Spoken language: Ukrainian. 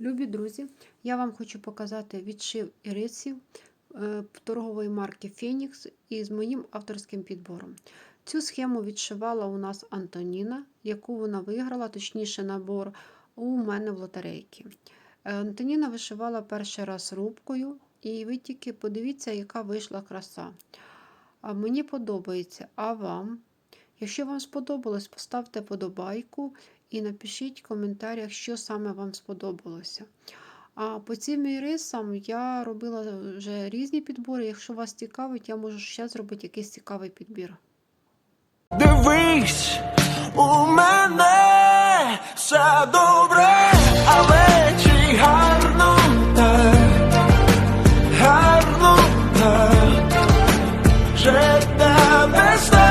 Любі друзі, я вам хочу показати відшив ірисів е, торгової марки Фенікс із моїм авторським підбором. Цю схему відшивала у нас Антоніна, яку вона виграла, точніше, набор у мене в лотерейки. Е, Антоніна вишивала перший раз рубкою, і ви тільки подивіться, яка вийшла краса. Мені подобається, а вам? Якщо вам сподобалось, поставте подобайку і напишіть в коментарях, що саме вам сподобалося. А по цим рисам я робила вже різні підбори. Якщо вас цікавить, я можу ще зробити якийсь цікавий підбір. Дивись, у мене все добре, але чи гарно так, гарно так, вже тебе стає.